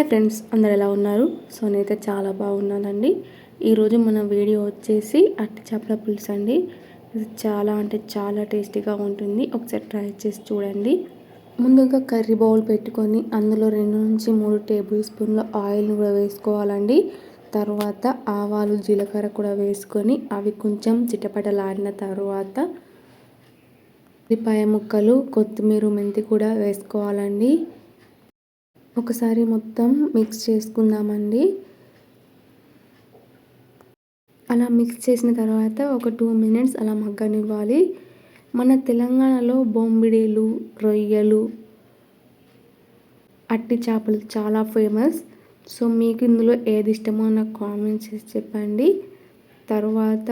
Hi friends అందరు ఎలా ఉన్నారు? సో నేనైతే చాలా బాగున్నానండి. ఈరోజు మన వీడియో వచ్చేసి అట్టి చేపల పులుసు అండి. ఇది చాలా అంటే చాలా టేస్టీగా ఉంటుంది. ఒకసారి ట్రై చేసి చూడండి. ముందుగా కర్రీ బౌల్ పెట్టుకొని అందులో రెండు నుంచి మూడు టేబుల్ స్పూన్ల ఆయిల్ని కూడా వేసుకోవాలండి. తర్వాత ఆవాలు జీలకర్ర కూడా వేసుకొని అవి కొంచెం చిటపటలాడిన తర్వాత ఉల్లిపాయ ముక్కలు కొత్తిమీర మెంతి కూడా వేసుకోవాలండి. ఒకసారి మొత్తం మిక్స్ చేసుకుందామండి. అలా మిక్స్ చేసిన తర్వాత ఒక టూ మినిట్స్ అలా మగ్గనివ్వాలి. మన తెలంగాణలో బొంబిడీలు రొయ్యలు అట్టి చేపలు చాలా ఫేమస్ సో మీకు ఇందులో ఏది ఇష్టమో నాకు కామెంట్ చేసి చెప్పండి. తర్వాత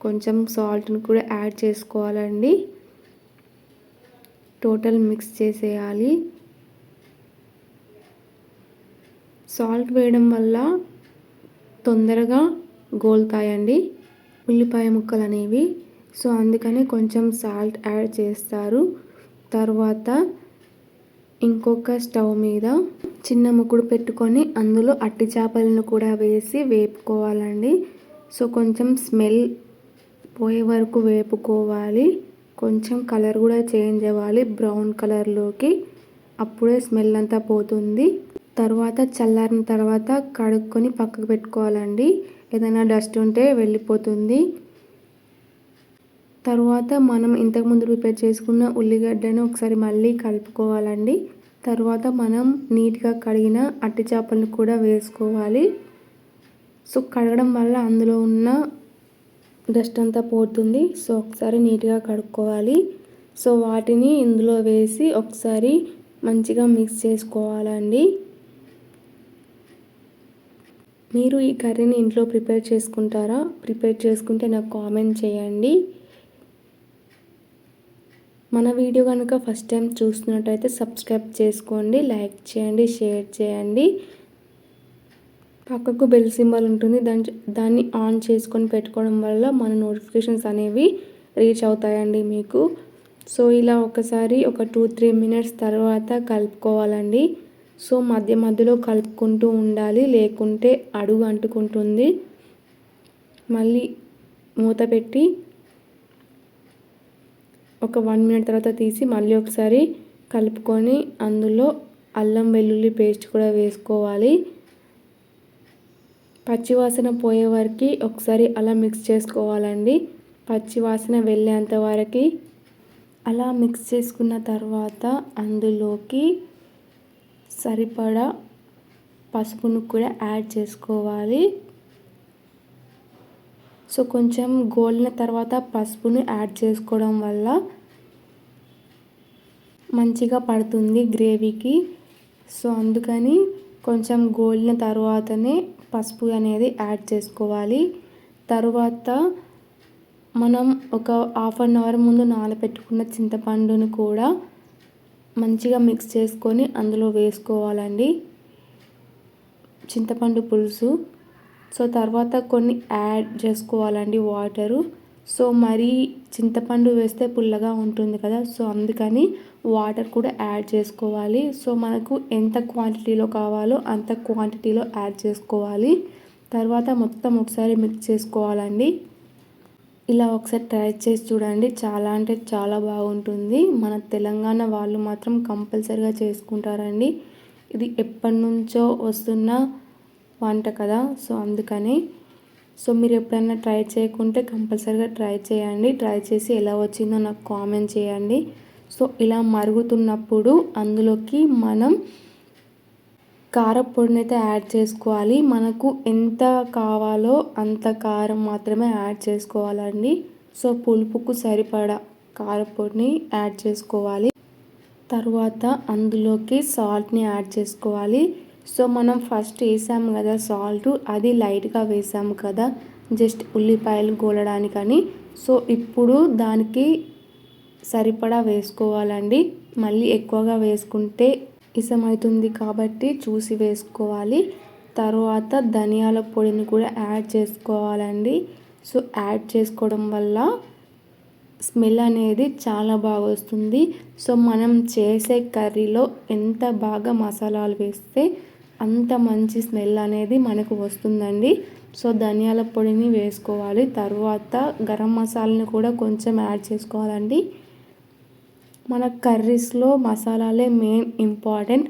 కొంచెం సాల్ట్ని కూడా యాడ్ చేసుకోవాలండి. టోటల్ మిక్స్ చేసేయాలి. సాల్ట్ వేయడం వల్ల తొందరగా గోల్తాయండి. ఉల్లిపాయ ముక్కలు అనేవి సో అందుకని కొంచెం సాల్ట్ యాడ్ చేస్తారు. తర్వాత ఇంకొక స్టవ్ మీద చిన్న ముక్కుడు పెట్టుకొని అందులో అట్టి చేపలను కూడా వేసి వేపుకోవాలండి. సో కొంచెం స్మెల్ పోయే వరకు వేపుకోవాలి. కొంచెం కలర్ కూడా చేంజ్ అవ్వాలి. బ్రౌన్ కలర్లోకి. అప్పుడే స్మెల్ అంతా పోతుంది. తర్వాత చల్లారిన తర్వాత కడుక్కొని పక్కకు పెట్టుకోవాలండి. ఏదైనా డస్ట్ ఉంటే వెళ్ళిపోతుంది. తర్వాత మనం ఇంతకుముందు ప్రిపేర్ చేసుకున్న ఉల్లిగడ్డను ఒకసారి మళ్ళీ కలుపుకోవాలండి. తర్వాత మనం నీట్గా కడిగిన అట్టి చేపలను కూడా వేసుకోవాలి. సో కడగడం వల్ల అందులో ఉన్న డస్ట్ అంతా పోతుంది. సో ఒకసారి నీట్గా కడుక్కోవాలి. సో వాటిని ఇందులో వేసి ఒకసారి మంచిగా మిక్స్ చేసుకోవాలండి. మీరు ఈ కర్రీని ఇంట్లో ప్రిపేర్ చేసుకుంటారా? ప్రిపేర్ చేసుకుంటే నాకు కామెంట్ చేయండి. మన వీడియో కనుక ఫస్ట్ టైం చూస్తున్నట్టయితే సబ్స్క్రైబ్ చేసుకోండి లైక్ చేయండి షేర్ చేయండి. పక్కకు బెల్ సింబల్ ఉంటుంది. దాని దాన్ని ఆన్ చేసుకొని పెట్టుకోవడం వల్ల మన నోటిఫికేషన్స్ అనేవి రీచ్ అవుతాయండి మీకు. సో ఇలా ఒకసారి ఒక టూ త్రీ మినిట్స్ తర్వాత కలుపుకోవాలండి. సో మధ్య మధ్యలో కలుపుకుంటూ ఉండాలి లేకుంటే అడుగు అంటుకుంటుంది. మళ్ళీ మూత పెట్టి ఒక వన్ మినిట్ తర్వాత తీసి మళ్ళీ ఒకసారి కలుపుకొని అందులో అల్లం వెల్లుల్లి పేస్ట్ కూడా వేసుకోవాలి. పచ్చివాసన పోయే వరకు ఒకసారి అలా మిక్స్ చేసుకోవాలండి. పచ్చివాసన వెళ్ళేంత వరకు అలా మిక్స్ చేసుకున్న తర్వాత అందులోకి సరిపడా పసుపును కూడా యాడ్ చేసుకోవాలి. సో కొంచెం గోలిన తర్వాత పసుపును యాడ్ చేసుకోవడం వల్ల మంచిగా పడుతుంది గ్రేవీకి. సో అందుకని కొంచెం గోలిన తర్వాతనే పసుపు అనేది యాడ్ చేసుకోవాలి. తర్వాత మనం ఒక హాఫ్ అన్ అవర్ ముందు నానబెట్టుకున్న చింతపండును కూడా మంచిగా మిక్స్ చేసుకొని అందులో వేసుకోవాలండి. చింతపండు పులుసు. సో తర్వాత కొన్ని యాడ్ చేసుకోవాలండి వాటరు సో మరీ చింతపండు వేస్తే పుల్లగా ఉంటుంది కదా సో అందుకని వాటర్ కూడా యాడ్ చేసుకోవాలి. సో మనకు ఎంత క్వాంటిటీలో కావాలో అంత క్వాంటిటీలో యాడ్ చేసుకోవాలి. తర్వాత మొత్తం ఒకసారి మిక్స్ చేసుకోవాలండి. ఇలా ఒకసారి ట్రై చేసి చూడండి. చాలా అంటే చాలా బాగుంటుంది. మన తెలంగాణ వాళ్ళు మాత్రం కంపల్సరిగా చేసుకుంటారండి. ఇది ఎప్పటి నుంచో వస్తున్న వంట కదా. సో అందుకని సో మీరు ఎప్పుడైనా ట్రై చేయకుంటే కంపల్సరీగా ట్రై చేయండి. ట్రై చేసి ఎలా వచ్చిందో నాకు కామెంట్ చేయండి. సో ఇలా మరుగుతున్నప్పుడు అందులోకి మనం కారపొడిని అయితే యాడ్ చేసుకోవాలి. మనకు ఎంత కావాలో అంత కారం మాత్రమే యాడ్ చేసుకోవాలండి. సో పులుపుకు సరిపడా కారపొడిని యాడ్ చేసుకోవాలి. తర్వాత అందులోకి సాల్ట్ని యాడ్ చేసుకోవాలి. సో మనం ఫస్ట్ వేసాము కదా సాల్ట్ అది లైట్గా వేసాము కదా జస్ట్ ఉల్లిపాయలు గోలడానికని. సో ఇప్పుడు దానికి సరిపడా వేసుకోవాలండి. మళ్ళీ ఎక్కువగా వేసుకుంటే ఇసమవుతుంది కాబట్టి చూసి వేసుకోవాలి. తర్వాత ధనియాల పొడిని కూడా యాడ్ చేసుకోవాలండి. సో యాడ్ చేసుకోవడం వల్ల స్మెల్ అనేది చాలా బాగా వస్తుంది. సో మనం చేసే కర్రీలో ఎంత బాగా మసాలాలు వేస్తే అంత మంచి స్మెల్ అనేది మనకు వస్తుందండి. సో ధనియాల పొడిని వేసుకోవాలి. తర్వాత గరం మసాలాని కూడా కొంచెం యాడ్ చేసుకోవాలండి. మన కర్రీస్లో మసాలాలే మెయిన్ ఇంపార్టెంట్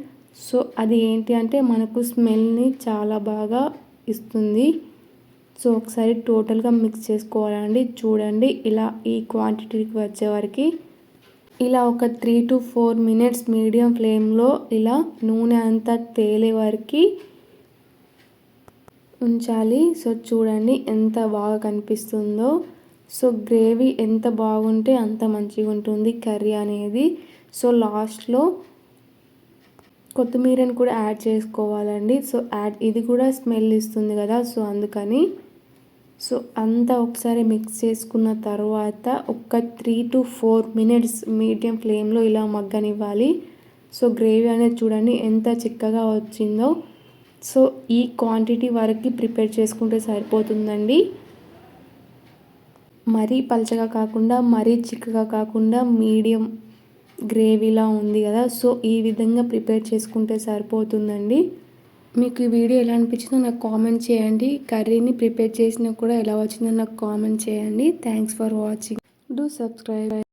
సో అది ఏంటి అంటే మనకు స్మెల్ని చాలా బాగా ఇస్తుంది. సో ఒకసారి టోటల్గా మిక్స్ చేసుకోవాలండి. చూడండి ఇలా ఈ క్వాంటిటీకి వచ్చే వరకు. ఇలా ఒక three to four minutes medium ఫ్లేమ్లో ఇలా నూనె అంతా తేలే వరకు ఉంచాలి. సో చూడండి ఎంత బాగా కనిపిస్తుందో. సో గ్రేవీ ఎంత బాగుంటే అంత మంచిగా ఉంటుంది కర్రీ అనేది. సో లాస్ట్లో కొత్తిమీరని కూడా యాడ్ చేసుకోవాలండి. సో యాడ్ ఇది కూడా స్మెల్ ఇస్తుంది కదా సో అందుకని. సో అంతా ఒకసారి మిక్స్ చేసుకున్న తర్వాత ఒక three to four minutes medium ఫ్లేమ్లో ఇలా మగ్గనివ్వాలి. సో గ్రేవీ అనేది చూడండి ఎంత చిక్కగా వచ్చిందో. సో ఈ క్వాంటిటీ వరకు ప్రిపేర్ చేసుకుంటే సరిపోతుందండి. మరీ పలచగా కాకుండా మరీ చిక్కగా కాకుండా మీడియం గ్రేవీలా ఉంది కదా. సో ఈ విధంగా ప్రిపేర్ చేసుకుంటే సరిపోతుందండి. మీకు ఈ వీడియో ఎలా అనిపించిందో నాకు కామెంట్ చేయండి. కర్రీని ప్రిపేర్ చేసినా కూడా ఎలా వచ్చిందో నాకు కామెంట్ చేయండి. Thanks for watching. Do subscribe